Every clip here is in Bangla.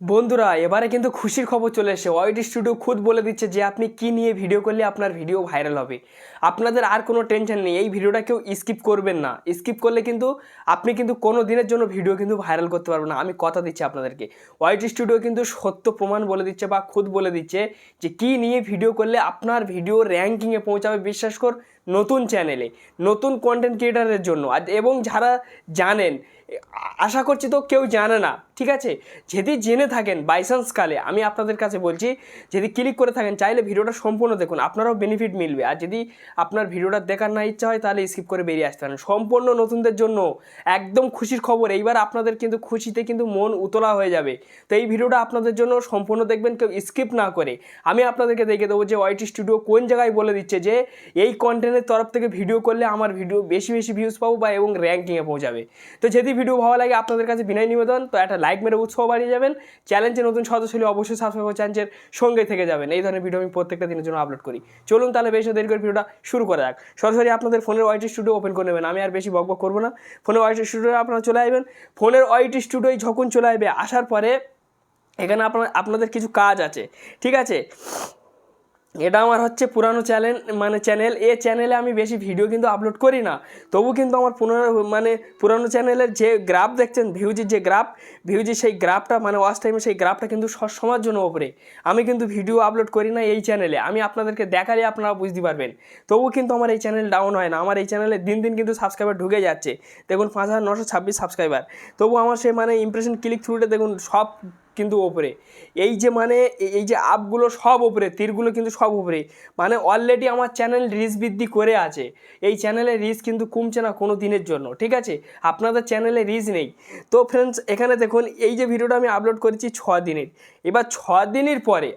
বন্ধুরা, এবারে কিন্তু খুশির খবর চলে এসেছে। ওয়াইটি স্টুডিও খুদ বলে দিচ্ছে যে, আপনি কি নিয়ে ভিডিও করলে আপনার ভিডিও ভাইরাল হবে? আপনাদের আর কোনো টেনশন নেই, এই ভিডিওটা কেউ স্কিপ করবেন না। স্কিপ করলে কিন্তু আপনি কিন্তু কোনো দিনের জন্য ভিডিও কিন্তু ভাইরাল করতে পারবেন না। আমি কথা দিচ্ছি আপনাদেরকে। ওয়াইটি স্টুডিও কিন্তু সত্য প্রমাণ বলে দিচ্ছে বা খুদ বলে দিচ্ছে যে, কি নিয়ে ভিডিও করলে আপনার ভিডিও র্যাঙ্কিংয়ে পৌঁছাবে? বিশ্বাস কর, নতুন চ্যানেলে নতুন কন্টেন্ট ক্রিয়েটারের জন্য। এবং যারা জানেন আশা করছি তো কেউ জানে না, ঠিক আছে? যদি জেনে থাকেন বাইচান্স কালে, আমি আপনাদের কাছে বলছি, যদি ক্লিক করে থাকেন, চাইলে ভিডিওটা সম্পূর্ণ দেখুন, আপনারও বেনিফিট মিলবে। আর যদি আপনার ভিডিওটা দেখার না ইচ্ছা হয়, তাহলে স্কিপ করে বেরিয়ে আসতে পারেন। সম্পূর্ণ নতুনদের জন্য একদম খুশির খবর, এইবার আপনাদের কিন্তু খুশিতে কিন্তু মন উতলা হয়ে যাবে। তো এই ভিডিওটা আপনাদের জন্য সম্পূর্ণ দেখবেন, কেউ স্কিপ না করে। আমি আপনাদেরকে দেখে দেবো যে ওয়াইটি স্টুডিও কোন জায়গায় বলে দিচ্ছে যে, এই কন্টেন্টের তরফ থেকে ভিডিও করলে আমার ভিডিও বেশি বেশি ভিউজ পাবো বা এবং র্যাঙ্কিংয়ে পৌঁছাবে। তো যদি ভিডিও ভালো লাগে, আপনাদের কাছে বিনয় নিবেদন। তো একটা লাইক মেরে উৎসাহ বাড়িয়ে যাবেন। চ্যালেঞ্জে নতুন সদস্য হলে অবশ্যই সাবস্ক্রাইব করে চ্যানেলের সঙ্গে থেকে যাবেন। এই ধরনের ভিডিও আমি প্রত্যেকটা দিনের জন্য আপলোড করি। চলুন তাহলে বেশি দেরি করে ভিডিওটা শুরু করা যাক। সরাসরি আপনাদের ফোনের ওয়াইটি স্টুডিও ওপেন করে নেবেন। আমি আর বেশি বকবক করব না। ফোনের ওয়াইটি স্টুডিও আপনারা চলে আসবেন। ফোনের ওয়াইটি স্টুডিওয় যখন চলে আসবে, আসার পরে এখানে আপনার, আপনাদের কিছু কাজ আছে। ঠিক আছে? এটা আমার হচ্ছে পুরানো চ্যানেল মানে চ্যানেল, এ চ্যানেলে আমি বেশি ভিডিও কিন্তু আপলোড করি না। তবু কিন্তু আমার পুরনো মানে পুরানো চ্যানেলের যে গ্রাফ দেখছেন ভিউজির যে গ্রাফ ভিউজির সেই গ্রাফটা মানে ওয়াচ টাইমে সেই গ্রাফটা কিন্তু সবসময়ের জন্য ওপরে আমি কিন্তু ভিডিও আপলোড করি না এই চ্যানেলে। আমি আপনাদেরকে দেখালে আপনারা বুঝতে পারবেন। তবু কিন্তু আমার এই চ্যানেল ডাউন হয় না। আমার এই চ্যানেলে দিন দিন কিন্তু সাবস্ক্রাইবার ঢুকে যাচ্ছে। দেখুন পাঁচ হাজার নশো ছাব্বিশ সাবস্ক্রাইবার তবু আমার সে মানে ইমপ্রেশন ক্লিক থ্রুটা দেখুন, সব কিন্তু ওপরে এই যে মানে এই- যে আপগুলো সব ওপরে তীরগুলো কিন্তু সব ওপরে মানে অলরেডি আমার চ্যানেল রিস বৃদ্ধি করে আছে। এই চ্যানেলে রিস কিন্তু কমছে না কোনো দিনের জন্য, ঠিক আছে? আপনাদের চ্যানেলে রিস নেই। তো ফ্রেন্ডস এখানে দেখুন, এই যে ভিডিওটা আমি আপলোড করেছি ছ দিনের এবার ছ দিনের পরে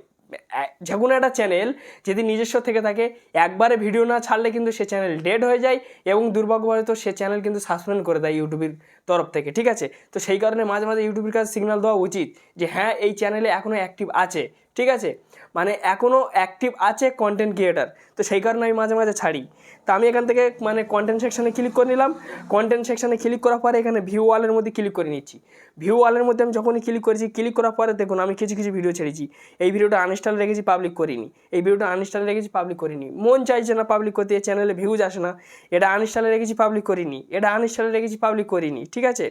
যে কোনো একটা চ্যানেল যদি নিজস্ব থেকে থাকে, একবারে ভিডিও না ছাড়লে কিন্তু সে চ্যানেল ডেড হয়ে যায় এবং দুর্ভাগ্যবশত সে চ্যানেল কিন্তু সাসপেন্ড করে দেয় ইউটিউবের তরফ থেকে, ঠিক আছে? তো সেই কারণে মাঝে মাঝে ইউটিউবের কাছে সিগন্যাল দেওয়া উচিত যে হ্যাঁ এই চ্যানেলে এখনও অ্যাক্টিভ আছে, ঠিক আছে? মানে এখনও অ্যাক্টিভ আছে কন্টেন্ট ক্রিয়েটার তো সেই কারণে আমি মাঝে মাঝে ছাড়ি। তো আমি এখান থেকে মানে কন্টেন্ট সেকশানে ক্লিক করে নিলাম। কন্টেন্ট সেকশানে ক্লিক করার পরে এখানে ভিউ ওয়ালের মধ্যে ক্লিক করে নিচ্ছি। ভিউ ওয়ালের মধ্যে আমি যখনই ক্লিক করেছি ক্লিক করার পরে দেখুন আমি কিছু কিছু ভিডিও ছেড়েছি। এই ভিডিওটা আনইনস্টল রেখেছি পাবলিক করিনি। এই ভিডিওটা আনইনস্টল রেখেছি পাবলিক করিনি। মন চাইছে না পাবলিক করতে চ্যানেলে ভিউজ আসে না। এটা আনইনস্টলে রেখেছি পাবলিক করিনি। এটা আনইনস্টলে রেখেছি পাবলিক করিনি, ঠিক আছে?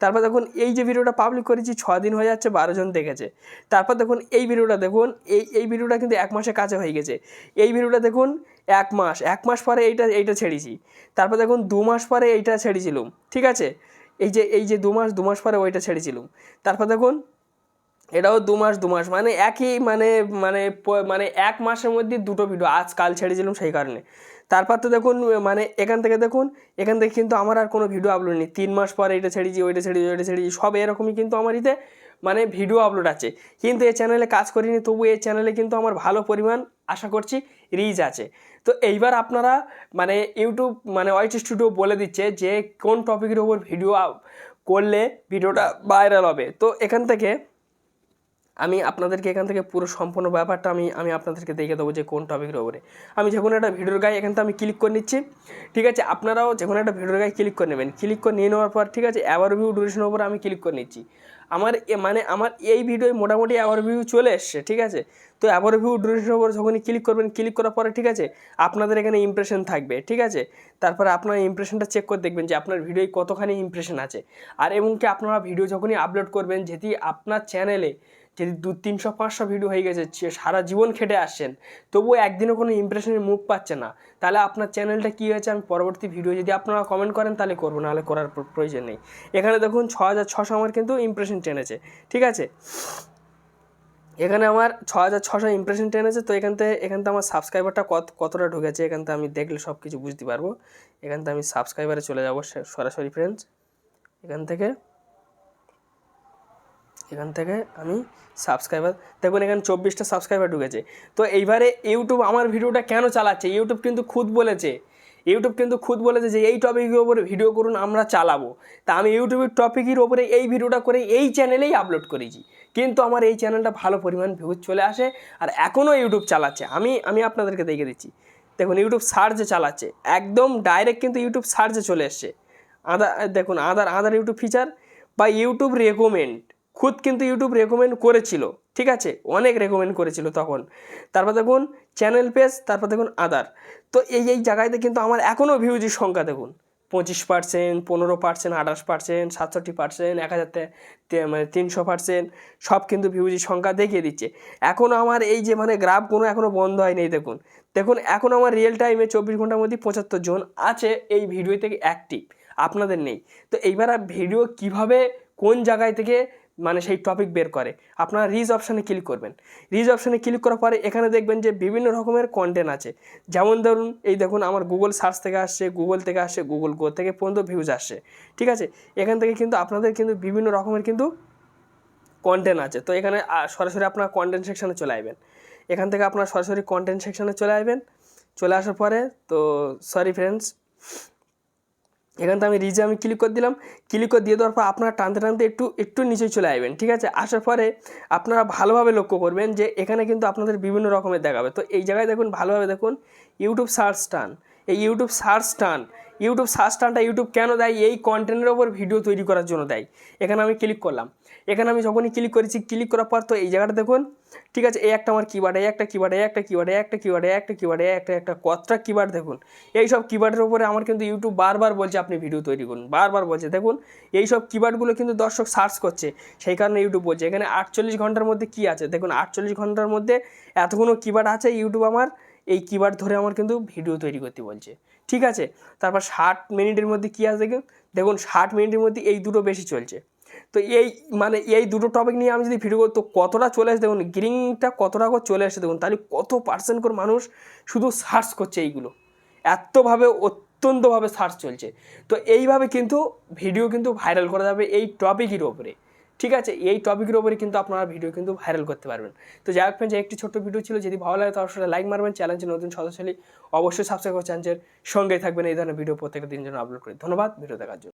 তারপর দেখুন, এই যে ভিডিওটা পাবলিক করেছি, ছ দিন হয়ে যাচ্ছে, বারো জন দেখেছে। তারপর দেখুন, এই ভিডিওটা দেখুন, এই এই ভিডিওটা কিন্তু এক মাসের কাছে হয়ে গেছে। এই ভিডিওটা দেখুন, এক মাস এক মাস পরে এইটা এইটা ছেড়েছি। তারপর দেখুন, দু মাস পরে এইটা ছেড়েছিলাম, ঠিক আছে? এই যে এই যে দু মাস দু মাস পরে ওইটা ছেড়েছিলাম। তারপর দেখুন এটাও দু মাস দু মাস। মানে একই মানে মানে মানে এক মাসের মধ্যে দুটো ভিডিও আজ কাল ছেড়েছিলাম সেই কারণে। তারপর তো দেখুন মানে এখান থেকে দেখুন, এখান থেকে কিন্তু আমার আর কোনো ভিডিও আপলোড নেই। তিন মাস পরে এটা ছেড়েছি ওইটা ছেড়েছি ওইটা ছেড়েছি সব এরকমই কিন্তু আমার ইতে মানে ভিডিও আপলোড আছে। কিন্তু এই চ্যানেলে কাজ করিনি, তবু এই চ্যানেলে কিন্তু আমার ভালো পরিমাণ, আশা করছি রিচ আছে। তো এইবার আপনারা মানে ইউটিউব মানে ওয়াইট স্টুডিও বলে দিচ্ছে যে কোন টপিকের ওপর ভিডিও করলে ভিডিওটা ভাইরাল হবে। তো এখান থেকে আমি আপনাদেরকে এখান থেকে পুরো সম্পূর্ণ ব্যাপারটা আমি আমি আপনাদেরকে দেখে দেবো যে কোন টপিকের ওপরে আমি যে কোনো একটা ভিডিওর গায়ে এখান থেকে আমি ক্লিক করে নিচ্ছি, ঠিক আছে? আপনারাও যে কোনো একটা ভিডিওর গায়ে ক্লিক করে নেবেন ক্লিক করে নিয়ে নেওয়ার পর, ঠিক আছে? অ্যাওয়ার ভিউ ডিউরেশনের উপরে আমি ক্লিক করে নিচ্ছি। আমার মানে আমার এই ভিডিওয় মোটামুটি অ্যাওয়ার ভিউ চলে এসছে, ঠিক আছে? তো অ্যাওয়ার ভিউ ডিউরেশনের উপর যখনই ক্লিক করবেন ক্লিক করার পরে, ঠিক আছে? আপনাদের এখানে ইমপ্রেশন থাকবে, ঠিক আছে? তারপরে আপনার ইমপ্রেশনটা চেক করে দেখবেন যে আপনার ভিডিওয় কতখানি ইমপ্রেশন আছে। আর এবং কি আপনারা ভিডিও যখনই আপলোড করবেন যদি আপনার চ্যানেলে যদি দু তিনশো পাঁচশো ভিডিও হয়ে গেছে সারা জীবন খেটে আসছেন, তবুও একদিনও কোনো ইমপ্রেশনের মুখ পাচ্ছে না। তাহলে আপনার চ্যানেলটা কী হয়েছে? আমি পরবর্তী ভিডিও যদি আপনারা কমেন্ট করেন, তাহলে করব, নাহলে করার প্রয়োজন নেই। এখানে দেখুন, ছ হাজার ছশো আমার কিন্তু ইমপ্রেশন টেনেছে, ঠিক আছে? এখানে আমার ছ হাজার ছশো ইমপ্রেশন টেনেছে, তো এখান থেকে এখান থেকে আমার সাবস্ক্রাইবারটা কত, কতটা ঢুকেছে, এখান থেকে আমি দেখলে সব কিছু বুঝতে পারব। এখান থেকে আমি সাবস্ক্রাইবারে চলে যাব সরাসরি ফ্রেন্ডস এখান থেকে এখান থেকে আমি সাবস্ক্রাইবার দেখুন এখানে চব্বিশটা সাবস্ক্রাইবার ঢুকেছে। তো এইবারে ইউটিউব আমার ভিডিওটা কেন চালাচ্ছে? ইউটিউব কিন্তু খুদ বলেছে। ইউটিউব কিন্তু খুদ বলেছে যে এই টপিকের ওপরে ভিডিও করুন, আমরা চালাবো। তা আমি ইউটিউবের টপিকের ওপরে এই ভিডিওটা করে এই চ্যানেলেই আপলোড করেছি। কিন্তু আমার এই চ্যানেলটা ভালো পরিমাণ ভিউজ চলে আসে আর এখনও ইউটিউব চালাচ্ছে। আমি আমি আপনাদেরকে দেখে দিচ্ছি। দেখুন ইউটিউব সার্চে চালাচ্ছে। একদম ডাইরেক্ট কিন্তু ইউটিউব সার্চে চলে এসছে। আদার দেখুন আদার আদার ইউটিউব ফিচার বা ইউটিউব রেকমেন্ড খুদ কিন্তু ইউটিউব রেকমেন্ড করেছিল, ঠিক আছে? অনেক রেকমেন্ড করেছিল তখন। তারপর দেখুন চ্যানেল পেজ তারপর দেখুন আদার তো এই এই জায়গাতে কিন্তু আমার এখনও ভিউজের সংখ্যা দেখুন। পঁচিশ পার্সেন্ট পনেরো পার্সেন্ট আঠাশ পার্সেন্ট সাতষট্টি পার্সেন্ট এক হাজার মানে তিনশো পার্সেন্ট সব কিন্তু ভিউজের সংখ্যা দেখিয়ে দিচ্ছে। এখনও আমার এই যে মানে গ্রাফ কোনো এখনও বন্ধ হয়নি দেখুন। দেখুন, এখন আমার রিয়েল টাইমে চব্বিশ ঘণ্টার মধ্যে পঁচাত্তর জন আছে এই ভিডিও থেকে অ্যাক্টিভ আপনাদের নেই। তো এইবার ভিডিও কীভাবে, কোন জায়গায় থেকে মানে সেই টপিক বের করে। আপনারা রিজ অপশানে ক্লিক করবেন। রিজ অপশানে ক্লিক করার পরে এখানে দেখবেন যে বিভিন্ন রকমের কন্টেন্ট আছে। যেমন ধরুন, এই দেখুন আমার গুগল সার্চ থেকে আসছে গুগল থেকে আসছে গুগল গো থেকে পর্যন্ত ভিউজ আসছে। ঠিক আছে? এখান থেকে কিন্তু আপনাদের কিন্তু বিভিন্ন রকমের কিন্তু কন্টেন্ট আছে। তো এখানে সরাসরি আপনার কন্টেন্ট সেকশানে চলে আসবেন। এখান থেকে আপনার সরাসরি কন্টেন্ট সেকশানে চলে আসবেন। চলে আসার পরে, তো সরি ফ্রেন্ডস এখান থেকে আমি রিজে আমি ক্লিক করে দিলাম। ক্লিক করে দিয়ে দেওয়ার পর আপনারা টানতে টানতে একটু একটু নিচে চলে আসবেন, ঠিক আছে? আসার পরে আপনারা ভালোভাবে লক্ষ্য করবেন যে এখানে কিন্তু আপনাদের বিভিন্ন রকমের দেখাবে। তো এই জায়গায় দেখুন, ভালোভাবে দেখুন ইউটিউব সার্চ টান। এই ইউটিউব সার্চ টান। ইউটিউব সার্চ টানটা ইউটিউব কেন দেয়? এই কন্টেন্টের ওপর ভিডিও তৈরি করার জন্য দেয়। এখানে আমি ক্লিক করলাম। এখানে আমি যখনই ক্লিক করেছি ক্লিক করার পর তো এই জায়গাটা দেখুন, ঠিক আছে? এই একটা আমার কিবার্ড এই একটা কিবার্ড এই একটা কিবার্ড একটা কিবার্ড একটা কিবার্ড একটা একটা কতটা কিবার্ড দেখুন। এই সব কিবার্ডের উপরে আমার কিন্তু ইউটিউব বারবার বলছে আপনি ভিডিও তৈরি করুন। বারবার বলছে। দেখুন এই সব কিবার্ডগুলো কিন্তু দর্শক সার্চ করছে। সেই কারণে ইউটিউব বলছে। এখানে আটচল্লিশ ঘণ্টার মধ্যে কি আছে? দেখুন, আটচল্লিশ ঘণ্টার মধ্যে এতগুলো কিবার্ড আছে ইউটিউব আমার। এই কিবার্ড ধরে আমার কিন্তু ভিডিও তৈরি করতে বলছে। ঠিক আছে? তারপর ষাট মিনিটের মধ্যে কী আছে দেখুন দেখুন, ষাট মিনিটের মধ্যে এই দুটো বেশি চলছে। তো এই মানে এই দুটো টপিক নিয়ে আমি যদি ভিডিও করি, তো কতটা চলে আসে? দেখুন গ্রিনটা কতটা করে চলে আসে? দেখুন, তাহলে কত পার্সেন্ট করে মানুষ শুধু সার্চ করছে এইগুলো? এতভাবে, অত্যন্তভাবে সার্চ চলছে। তো এইভাবে কিন্তু ভিডিও কিন্তু ভাইরাল করা যাবে এই টপিকের ওপরে ঠিক আছে, এই টপিকের ওপরে কিন্তু আপনারা ভিডিও কিন্তু ভাইরাল করতে পারবেন। তো যাই হোক ফ্রেন্ড একটি ছোট্ট ভিডিও ছিল, যদি ভালো লাগে তাহলে অবশ্যই লাইক মারবেন চ্যালেঞ্জে নতুন সদস্য অবশ্যই সাবস্ক্রাইব করে চ্যানেলের সঙ্গেই থাকবেন, এই ধরনের ভিডিও প্রত্যেকটা দিন জন্য আপলোড করি। ধন্যবাদ ভিডিও দেখার জন্য।